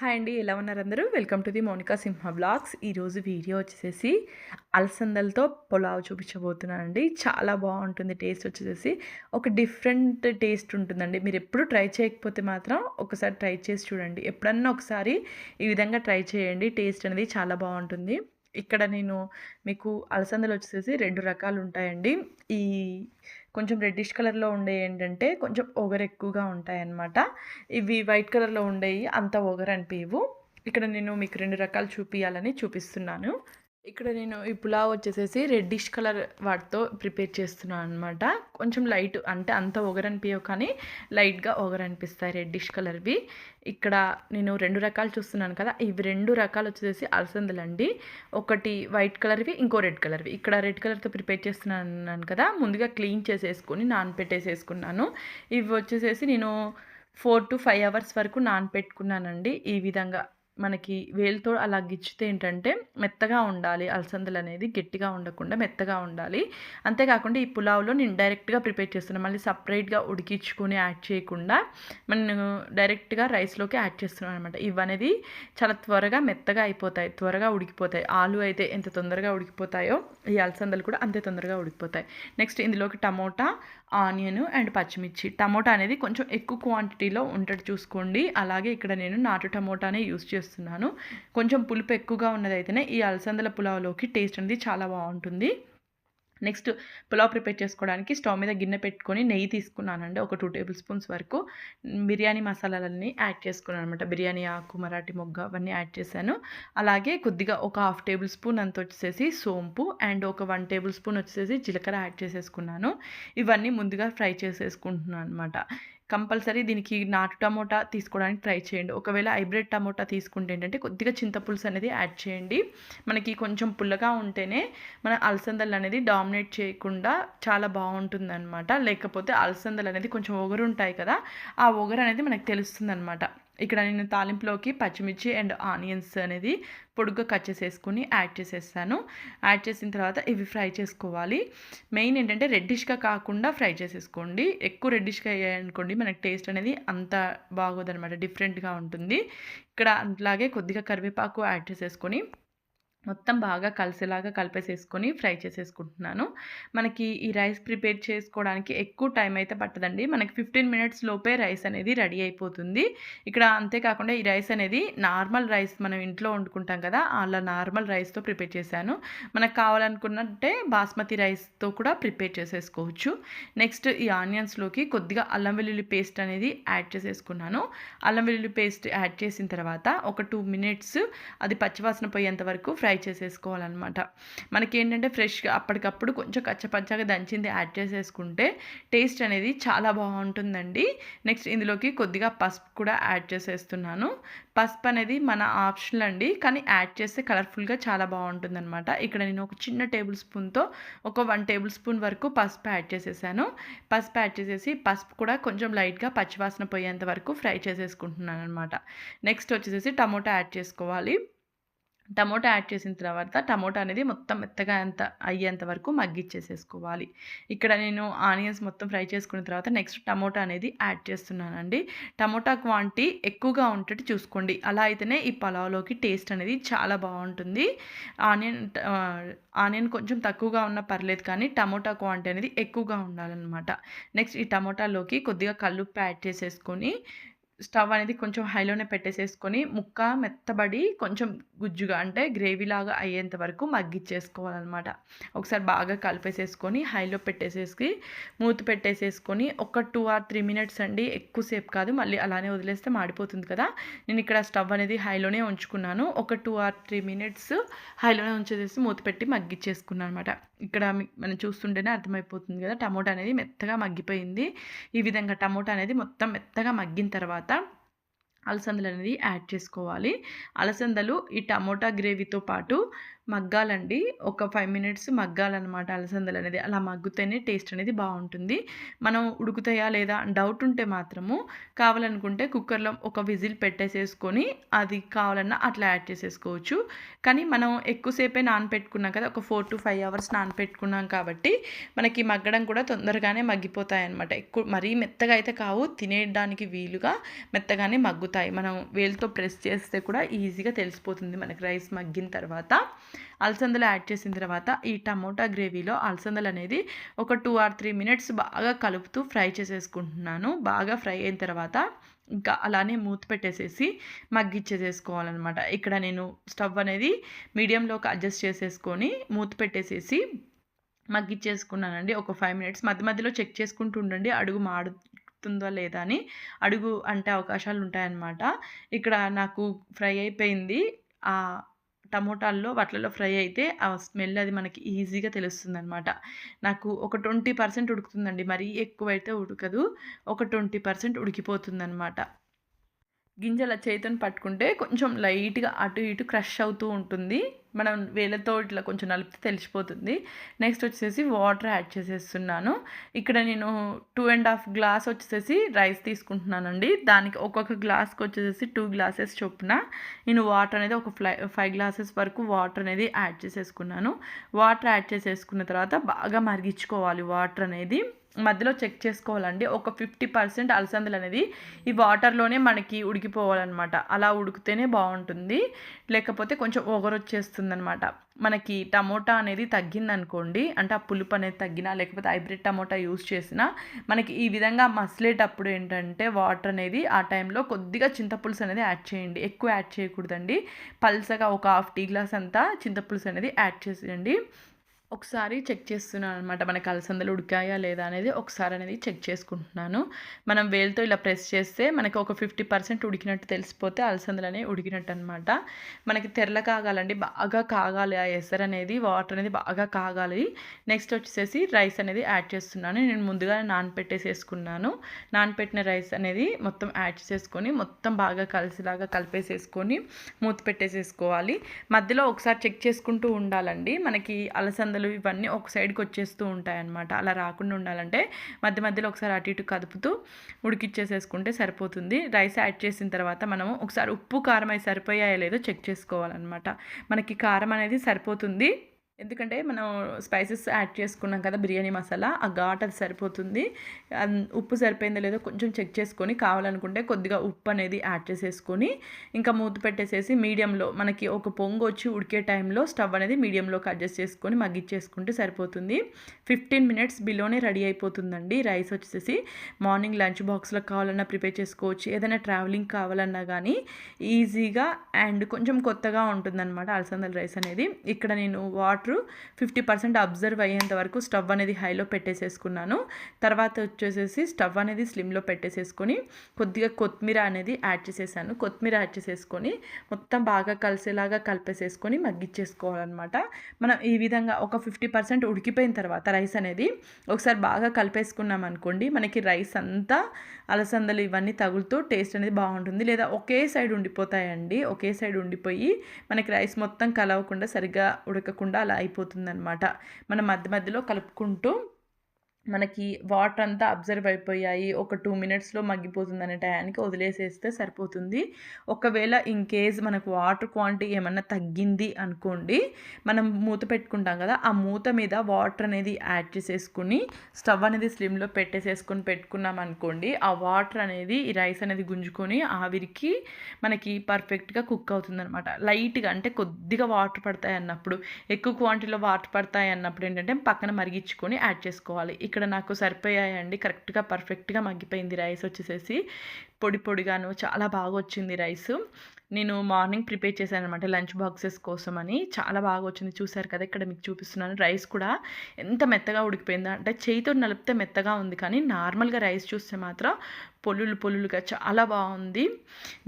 Hi అండి ఎలా ఉన్నారు అందరూ? Welcome to the Monika Simha blogs ఈరోజు వీడియో వచ్చేసి అలసందలతో పులావ్ చూపించబోతున్నానండి. చాలా బాగుంటుంది టేస్ట్ వచ్చేసి ఒక డిఫరెంట్ టేస్ట్ ఉంటుందండి. మీరు ఎప్పుడు ట్రై చేయకపోతే మాత్రం ఒకసారి ట్రై చేసి చూడండి. ఎప్పుడన్నా ఒకసారి ఈ విధంగా ట్రై చేయండి టేస్ట్ అనేది చాలా బాగుంటుంది. ఇక్కడ నేను మీకు అలసందలు వచ్చేసి రెండు రకాలు ఉంటాయండి ఈ కొంచెం రెడ్డిష్ కలర్లో ఉండే ఏంటంటే కొంచెం ఒగరు ఎక్కువగా ఉంటాయన్నమాట. ఇవి వైట్ కలర్లో ఉండేవి అంత ఒగరు అనిపించవు ఇక్కడ నేను మీకు రెండు రకాలు చూపించాలని చూపిస్తున్నాను. ఇక్కడ నేను ఈ పులావ్ వచ్చేసేసి రెడ్డిష్ కలర్ వాటితో ప్రిపేర్ చేస్తున్నాను అనమాట కొంచెం లైట్ అంటే అంత ఒగరనిపించవు కానీ లైట్గా ఒగరనిపిస్తాయి రెడ్డిష్ కలర్వి ఇక్కడ నేను రెండు రకాలు చూస్తున్నాను కదా ఇవి రెండు రకాలు వచ్చేసి అలసందలండి ఒకటి వైట్ కలర్వి ఇంకో రెడ్ కలర్వి ఇక్కడ రెడ్ కలర్తో ప్రిపేర్ చేస్తున్నాను కదా ముందుగా క్లీన్ చేసేసుకొని నానపెట్టేసేసుకున్నాను. ఇవి వచ్చేసేసి నేను ఫోర్ టు ఫైవ్ అవర్స్ వరకు నానపెట్టుకున్నానండి. ఈ విధంగా మనకి వేలుతో అలా గిచ్చితే ఏంటంటే మెత్తగా ఉండాలి. అలసందలు అనేది గట్టిగా ఉండకుండా మెత్తగా ఉండాలి. అంతేకాకుండా ఈ పులావ్లో నేను డైరెక్ట్గా ప్రిపేర్ చేస్తున్నాను మళ్ళీ సపరేట్గా ఉడికించుకొని యాడ్ చేయకుండా నేను డైరెక్ట్గా రైస్లోకి యాడ్ చేస్తున్నాను అనమాట ఇవనేది చాలా త్వరగా మెత్తగా అయిపోతాయి. త్వరగా ఉడికిపోతాయి. ఆలు అయితే ఎంత తొందరగా ఉడికిపోతాయో ఈ అలసందలు కూడా అంతే తొందరగా ఉడికిపోతాయి. నెక్స్ట్ ఇందులోకి టమోటా ఆనియన్ అండ్ పచ్చిమిర్చి. టమోటా అనేది కొంచెం ఎక్కువ క్వాంటిటీలో ఉంటుంది చూసుకోండి. అలాగే ఇక్కడ నేను నాటు టమోటానే యూస్ చేస్తున్నాను. కొంచెం పులుపు ఎక్కువగా ఉన్నదైతేనే ఈ అలసందల పులావ్లోకి టేస్ట్ అనేది చాలా బాగుంటుంది నెక్స్ట్ పులావ్ ప్రిపేర్ చేసుకోవడానికి స్టవ్ మీద గిన్నె పెట్టుకొని నెయ్యి తీసుకున్నానండి. ఒక టూ టేబుల్ స్పూన్స్ వరకు. బిర్యానీ మసాలాలన్నీ యాడ్ చేసుకున్నాను అనమాట బిర్యానీ ఆకు మరాఠీ మొగ్గ అవన్నీ యాడ్ చేశాను. అలాగే కొద్దిగా ఒక హాఫ్ టేబుల్ స్పూన్ అంత వచ్చేసి సోంపు అండ్ ఒక వన్ టేబుల్ స్పూన్ వచ్చేసి జీలకర్ర యాడ్ చేసేసుకున్నాను. ఇవన్నీ ముందుగా ఫ్రై చేసేసుకుంటున్నాను అనమాట కంపల్సరీ దీనికి నాటు టమోటా తీసుకోవడానికి ట్రై చేయండి. ఒకవేళ హైబ్రిడ్ టమోటా తీసుకుంటే ఏంటంటే కొద్దిగా చింతపులుసు అనేది యాడ్ చేయండి. మనకి కొంచెం పుల్లగా ఉంటేనే మన అలసందలు అనేది డామినేట్ చేయకుండా చాలా బాగుంటుంది అనమాట లేకపోతే అలసందలు అనేది కొంచెం ఒగరు ఉంటాయి కదా ఆ ఒగరు అనేది మనకు తెలుస్తుంది అనమాట ఇక్కడ నేను తాలింపులోకి పచ్చిమిర్చి అండ్ ఆనియన్స్ అనేది పొడుగ్గా కట్ చేసేసుకొని యాడ్ చేసేస్తాను. యాడ్ చేసిన తర్వాత ఇవి ఫ్రై చేసుకోవాలి. మెయిన్ ఏంటంటే రెడ్డిష్గా కాకుండా ఫ్రై చేసేసుకోండి. ఎక్కువ రెడ్డిష్గా అయ్యాయనుకోండి మనకి టేస్ట్ అనేది అంత బాగోదనమాట డిఫరెంట్గా ఉంటుంది. ఇక్కడ అలాగే కొద్దిగా కరివేపాకు యాడ్ చేసేసుకొని మొత్తం బాగా కలిసేలాగా కలిపేసేసుకొని ఫ్రై చేసేసుకుంటున్నాను. మనకి ఈ రైస్ ప్రిపేర్ చేసుకోవడానికి ఎక్కువ టైం అయితే పట్టదండి. మనకి ఫిఫ్టీన్ మినిట్స్ లోపే రైస్ అనేది రెడీ అయిపోతుంది. ఇక్కడ అంతేకాకుండా ఈ రైస్ అనేది నార్మల్ రైస్ మనం ఇంట్లో వండుకుంటాం కదా అలా నార్మల్ రైస్తో ప్రిపేర్ చేశాను. మనకు కావాలనుకున్నట్టే బాస్మతి రైస్తో కూడా ప్రిపేర్ చేసేసుకోవచ్చు. నెక్స్ట్ ఈ ఆనియన్స్లోకి కొద్దిగా అల్లం వెల్లుల్లి పేస్ట్ అనేది యాడ్ చేసేసుకున్నాను. అల్లం వెల్లుల్లి పేస్ట్ యాడ్ చేసిన తర్వాత ఒక టూ మినిట్స్ అది పచ్చివాసన పోయేంత వరకు ఫ్రై ఫ్రై చేసేసుకోవాలన్నమాట. మనకి ఏంటంటే ఫ్రెష్గా అప్పటికప్పుడు కొంచెం కచ్చపచ్చగా దంచింది యాడ్ చేసేసుకుంటే టేస్ట్ అనేది చాలా బాగుంటుందండి. నెక్స్ట్ ఇందులోకి కొద్దిగా పసుపు కూడా యాడ్ చేసేస్తున్నాను. పసుపు అనేది మన ఆప్షనల్ అండి కానీ యాడ్ చేస్తే కలర్ఫుల్గా చాలా బాగుంటుందన్నమాట. ఇక్కడ నేను ఒక చిన్న టేబుల్ స్పూన్తో ఒక వన్ టేబుల్ స్పూన్ వరకు పసుపు యాడ్ చేసేసాను. పసుపు యాడ్ చేసేసి పసుపు కూడా కొంచెం లైట్గా పచ్చివాసన పోయేంత వరకు ఫ్రై చేసేసుకుంటున్నాను అనమాట నెక్స్ట్ వచ్చేసి టమోటా యాడ్ చేసుకోవాలి. టమోటా యాడ్ చేసిన తర్వాత టమోటా అనేది మొత్తం మెత్తగా అంత అయ్యేంత వరకు మగ్గిచ్చేసేసుకోవాలి. ఇక్కడ నేను ఆనియన్స్ మొత్తం ఫ్రై చేసుకున్న తర్వాత నెక్స్ట్ టమోటా అనేది యాడ్ చేస్తున్నానండి. టమోటా క్వాంటిటీ ఎక్కువగా ఉంటే చూసుకోండి. అలా అయితేనే ఈ పలావ్లోకి టేస్ట్ అనేది చాలా బాగుంటుంది. ఆనియన్ ఆనియన్ కొంచెం తక్కువగా ఉన్నా పర్లేదు కానీ టమోటా క్వాంటిటీ అనేది ఎక్కువగా ఉండాలన్నమాట. నెక్స్ట్ ఈ టమోటాలోకి కొద్దిగా కల్లుప్పు యాడ్ చేసేసుకొని స్టవ్ అనేది కొంచెం హైలోనే పెట్టేసేసుకొని ముక్క మెత్తబడి కొంచెం గుజ్జుగా అంటే గ్రేవీలాగా అయ్యేంత వరకు మగ్గిచ్చేసుకోవాలన్నమాట. ఒకసారి బాగా కలిపేసేసుకొని హైలో పెట్టేసేసి మూత పెట్టేసేసుకొని ఒక టూ ఆర్ త్రీ మినిట్స్ అండి ఎక్కువసేపు కాదు మళ్ళీ అలానే వదిలేస్తే మాడిపోతుంది కదా. నేను ఇక్కడ స్టవ్ అనేది హైలోనే ఉంచుకున్నాను. ఒక టూ ఆర్ త్రీ మినిట్స్ హైలోనే ఉంచేసేసి మూత పెట్టి మగ్గిచ్చేసుకున్నాను అనమాట ఇక్కడ మనం చూస్తుంటేనే అర్థమైపోతుంది కదా టమోటా అనేది మెత్తగా మగ్గిపోయింది. ఈ విధంగా టమోటా అనేది మొత్తం మెత్తగా మగ్గిన తర్వాత అలసందలు అనేది యాడ్ చేసుకోవాలి. అలసందలు ఈ టమోటా గ్రేవీతో పాటు మగ్గాలండి. ఒక ఫైవ్ మినిట్స్ మగ్గాలనమాట అలసందలనేది. అలా మగ్గితేనే టేస్ట్ అనేది బాగుంటుంది మనం ఉడుకుతాయా లేదా డౌట్ ఉంటే మాత్రము కావాలనుకుంటే కుక్కర్‌లో ఒక విజిల్ పెట్టేసేసుకొని అది కావాలన్నా అట్లా యాడ్ చేసేసుకోవచ్చు. కానీ మనం ఎక్కువసేపే నానపెట్టుకున్నాం కదా! ఒక 4-5 అవర్స్ నానపెట్టుకున్నాం కాబట్టి మనకి మగ్గడం కూడా తొందరగానే మగ్గిపోతాయన్నమాట. ఎక్కువ మరీ మెత్తగా అయితే కావు. తినేయడానికి వీలుగా మెత్తగానే మగ్గుతాయి. మనం వేలుతో ప్రెస్ చేస్తే కూడా ఈజీగా తెలిసిపోతుంది మనకి రైస్ మగ్గిన తర్వాత. అలసందలు యాడ్ చేసిన తర్వాత ఈ టమోటా గ్రేవీలో అలసందలు అనేది ఒక టూ ఆర్ త్రీ మినిట్స్ బాగా కలుపుతూ ఫ్రై చేసేసుకుంటున్నాను. బాగా ఫ్రై అయిన తర్వాత ఇంకా అలానే మూత పెట్టేసేసి మగ్గిచ్చేసేసుకోవాలన్నమాట ఇక్కడ నేను స్టవ్ అనేది మీడియంలోకి అడ్జస్ట్ చేసేసుకొని మూత పెట్టేసేసి మగ్గిచ్చేసుకున్నానండి. ఒక ఫైవ్ మినిట్స్ మధ్య మధ్యలో చెక్ చేసుకుంటూ ఉండండి. అడుగు మాడుతుందా లేదా అని. అడుగు అంటే అవకాశాలు ఉంటాయన్నమాట ఇక్కడ నాకు ఫ్రై అయిపోయింది. టమోటాల్లో వాటిలలో ఫ్రై అయితే ఆ స్మెల్ అది మనకి ఈజీగా తెలుస్తుందనమాట. నాకు ఒక 20% ఉడుకుతుందండి. మరీ ఎక్కువైతే ఉడకదు. ఒక 20% ఉడికిపోతుందనమాట. గింజల చేతిని పట్టుకుంటే కొంచెం లైట్‌గా అటు ఇటు క్రష్ అవుతూ ఉంటుంది. మనం వేలతో ఇట్లా కొంచెం నలిపితే తెలిసిపోతుంది. నెక్స్ట్ వచ్చేసి వాటర్ యాడ్ చేసేస్తున్నాను. ఇక్కడ నేను టూ అండ్ హాఫ్ గ్లాస్ వచ్చేసి రైస్ తీసుకుంటున్నానండి. దానికి ఒక్కొక్క గ్లాస్కి వచ్చేసి టూ గ్లాసెస్ చొప్పున నేను వాటర్ అనేది ఒక ఫ్లై ఫైవ్ గ్లాసెస్ వరకు వాటర్ అనేది యాడ్ చేసేసుకున్నాను. వాటర్ యాడ్ చేసేసుకున్న తర్వాత బాగా మరిగించుకోవాలి వాటర్ అనేది. మధ్యలో చెక్ చేసుకోవాలండి. ఒక ఫిఫ్టీ పర్సెంట్ అలసందలు అనేది ఈ వాటర్‌లోనే మనకి ఉడికిపోవాలనమాట. అలా ఉడికితేనే బాగుంటుంది లేకపోతే కొంచెం ఒగరొచ్చేస్తుందనమాట. మనకి టమోటా అనేది తగ్గిందనుకోండి, అంటే ఆ పులుపు అనేది తగ్గినా, లేకపోతే హైబ్రిడ్ టమోటా యూజ్ చేసినా, మనకి ఈ విధంగా మసలేటప్పుడు ఏంటంటే వాటర్ అనేది ఆ టైంలో కొద్దిగా చింతపులుసు అనేది యాడ్ చేయండి. ఎక్కువ యాడ్ చేయకూడదండి. పల్చగా ఒక హాఫ్ టీ గ్లాస్ అంతా చింతపులుసు అనేది యాడ్ చేసేయండి. ఒకసారి చెక్ చేస్తున్నాను అనమాట మనకి అలసందలు ఉడికాయా లేదా అనేది ఒకసారి అనేది చెక్ చేసుకుంటున్నాను. మనం వేలుతో ఇలా ప్రెస్ చేస్తే మనకి ఒక 50% ఉడికినట్టు తెలిసిపోతే అలసందలు అనేది ఉడికినట్టు అనమాట మనకి తెరల కాగాలండి. బాగా కాగాలి ఆ ఎసరనేది, వాటర్ అనేది బాగా కాగాలి. నెక్స్ట్ వచ్చేసి రైస్ అనేది యాడ్ చేస్తున్నాను. నేను ముందుగానే నానపెట్టేసేసుకున్నాను. నానపెట్టిన రైస్ అనేది మొత్తం యాడ్ చేసేసుకొని మొత్తం బాగా కలిసిలాగా కలిపేసేసుకొని మూత పెట్టేసేసుకోవాలి. మధ్యలో ఒకసారి చెక్ చేసుకుంటూ ఉండాలండి. మనకి అలసందలు ఇవన్నీ ఒక సైడ్‌కి వచ్చేస్తూ ఉంటాయన్నమాట. అలా రాకుండా ఉండాలంటే మధ్య మధ్యలో ఒకసారి అటు ఇటు కదుపుతూ ఉడికిచ్చేసేసుకుంటే సరిపోతుంది. రైస్ యాడ్ చేసిన తర్వాత మనము ఒకసారి ఉప్పు, కారం అయి సరిపోయాయో లేదో చెక్ చేసుకోవాలనమాట. మనకి కారం అనేది సరిపోతుంది. ఎందుకంటే మనం స్పైసెస్ యాడ్ చేసుకున్నాం కదా! బిర్యానీ మసాలా. ఆ ఘాట్ అది సరిపోతుంది. ఉప్పు సరిపోయిందో లేదో కొంచెం చెక్ చేసుకొని కావాలనుకుంటే కొద్దిగా ఉప్పు అనేది యాడ్ చేసేసుకొని ఇంకా మూత పెట్టేసేసి మీడియంలో మనకి ఒక పొంగొచ్చి ఉడికే టైంలో స్టవ్ అనేది మీడియంలోకి అడ్జస్ట్ చేసుకొని మగ్గిచ్చేసుకుంటే సరిపోతుంది. 15 మినిట్స్ బిలోనే రెడీ అయిపోతుందండి. రైస్ వచ్చేసి మార్నింగ్ లంచ్ బాక్స్‌లో కావాలన్నా ప్రిపేర్ చేసుకోవచ్చు. ఏదైనా ట్రావెలింగ్ కావాలన్నా కానీ ఈజీగా అండ్ కొంచెం కొత్తగా ఉంటుందన్నమాట అలసందల రైస్ అనేది. ఇక్కడ నేను వాటర్ 50% అబ్జర్వ్ అయ్యేంత వరకు స్టవ్ అనేది హైలో పెట్టేసేసుకున్నాను. తర్వాత వచ్చేసేసి స్టవ్ అనేది స్లిమ్‌లో పెట్టేసేసుకొని కొద్దిగా కొత్తిమీర అనేది యాడ్ చేసేసాను. కొత్తిమీర యాడ్ చేసేసుకొని మొత్తం బాగా కలిసేలాగా కలిపేసేసుకొని మగ్గిచ్చేసుకోవాలన్నమాట మనం ఈ విధంగా ఒక 50% ఉడికిపోయిన తర్వాత రైస్ అనేది ఒకసారి బాగా కలిపేసుకున్నాం అనుకోండి, మనకి రైస్ అంతా అలసందలు ఇవన్నీ తగులుతూ టేస్ట్ అనేది బాగుంటుంది లేదా ఒకే సైడ్ ఉండిపోతాయండి. ఒకే సైడ్ ఉండిపోయి మనకి రైస్ మొత్తం కలవకుండా సరిగ్గా ఉడకకుండా అలా అయిపోతుందనమాట. మనం మధ్య మధ్యలో కలుపుకుంటూ మనకి వాటర్ అంతా అబ్జర్వ్ అయిపోయాయి. ఒక టూ మినిట్స్‌లో మగ్గిపోతుందనే టయానికి వదిలేసేస్తే సరిపోతుంది. ఒకవేళ ఇన్ కేస్ మనకు వాటర్ క్వాంటిటీ ఏమన్నా తగ్గింది అనుకోండి, మనం మూత పెట్టుకుంటాం కదా! ఆ మూత మీద వాటర్ అనేది యాడ్ చేసేసుకొని స్టవ్ అనేది స్లిమ్‌లో పెట్టేసేసుకొని పెట్టుకున్నాం అనుకోండి ఆ వాటర్ అనేది ఈ రైస్ అనేది గుంజుకొని ఆవిరికి మనకి పర్ఫెక్ట్‌గా కుక్ అవుతుందనమాట. లైట్‌గా అంటే కొద్దిగా వాటర్ పడతాయి అన్నప్పుడు ఎక్కువ క్వాంటిటీలో వాటర్ పడతాయి అన్నప్పుడు ఏంటంటే పక్కన మరిగించుకొని యాడ్ చేసుకోవాలి. ఇక్కడ నాకు సరిపోయాయండి. కరెక్ట్‌గా పర్ఫెక్ట్‌గా మగ్గిపోయింది రైస్ వచ్చేసేసి. పొడి పొడిగాను చాలా బాగా వచ్చింది రైసు. నేను మార్నింగ్ ప్రిపేర్ చేశాను అనమాట లంచ్ బాక్సెస్ కోసమని. చాలా బాగా వచ్చింది చూసారు కదా! ఇక్కడ మీకు చూపిస్తున్నాను. రైస్ కూడా ఎంత మెత్తగా ఉడికిపోయిందో అంటే చేయితో నలిపితే మెత్తగా ఉంది కానీ నార్మల్‌గా రైస్ చూస్తే మాత్రం పొల్లులు పొల్లులుగా చాలా బాగుంది.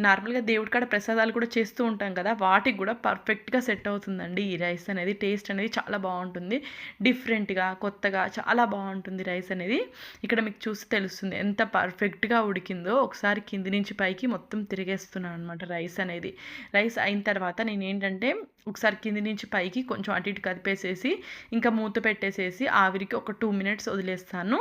నార్మల్గా దేవుడి కాడ ప్రసాదాలు కూడా చేస్తూ ఉంటాం కదా వాటికి కూడా పర్ఫెక్ట్గా సెట్ అవుతుందండి ఈ రైస్ అనేది. టేస్ట్ అనేది చాలా బాగుంటుంది. డిఫరెంట్గా కొత్తగా చాలా బాగుంటుంది రైస్ అనేది. ఇక్కడ మీకు చూసి తెలుస్తుంది ఎంత పర్ఫెక్ట్గా ఉడికిందో. ఒకసారి కింది నుంచి పైకి మొత్తం తిరిగేస్తున్నాను అనమాట రైస్ అనేది. రైస్ అయిన తర్వాత నేను ఏంటంటే ఒకసారి కింది నుంచి పైకి కొంచెం అటు ఇటు కదిపేసేసి ఇంకా మూత పెట్టేసేసి ఆవిరికి ఒక టూ మినిట్స్ వదిలేస్తాను.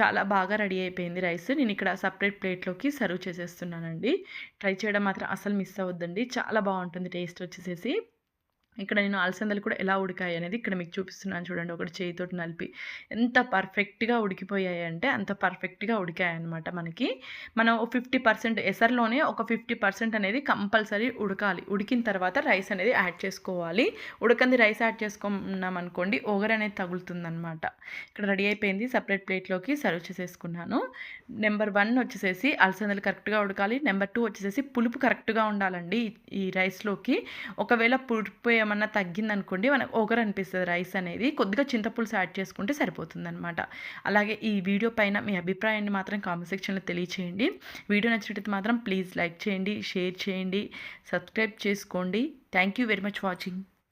చాలా బాగా రెడీ అయిపోయింది రైస్. నేను ఇక్కడ సపరేట్ ప్లేట్లోకి సర్వ్ చేసేస్తున్నానండి. ట్రై చేయడం మాత్రం అసలు మిస్ అవ్వద్దండి. చాలా బాగుంటుంది టేస్ట్ వచ్చేసేసి. ఇక్కడ నేను అలసందలు కూడా ఎలా ఉడికాయి అనేది ఇక్కడ మీకు చూపిస్తున్నాను చూడండి ఒకటి చేయితోటి నలిపి. ఎంత పర్ఫెక్ట్గా ఉడికిపోయాయి అంటే అంత పర్ఫెక్ట్గా ఉడికాయి అనమాట మనకి. మనం ఫిఫ్టీ పర్సెంట్ ఎసర్లోనే ఒక ఫిఫ్టీ పర్సెంట్ అనేది కంపల్సరీ ఉడకాలి. ఉడికిన తర్వాత రైస్ అనేది యాడ్ చేసుకోవాలి. ఉడకంది రైస్ యాడ్ చేసుకున్నాం అనుకోండి ఓగర్ అనేది తగులుతుందనమాట ఇక్కడ రెడీ అయిపోయింది సపరేట్ ప్లేట్లోకి సర్వ్ చేసేసుకున్నాను. నెంబర్ వన్ వచ్చేసేసి అలసందలు కరెక్ట్గా ఉడకాలి. నెంబర్ టూ వచ్చేసేసి పులుపు కరెక్ట్గా ఉండాలండి ఈ రైస్లోకి ఒకవేళ పులుపు ఏమన్నా తగ్గిందనుకోండి మనకు ఓగర్ అనిపిస్తుంది రైస్ అనేది. కొద్దిగా చింతపులుసు యాడ్ చేసుకుంటే సరిపోతుందనమాట. అలాగే ఈ వీడియో పైన మీ అభిప్రాయాన్ని మాత్రం కామెంట్ సెక్షన్లో తెలియచేయండి. వీడియో నచ్చినట్టు మాత్రం ప్లీజ్ లైక్ చేయండి షేర్ చేయండి సబ్స్క్రైబ్ చేసుకోండి. Thank you very much watching.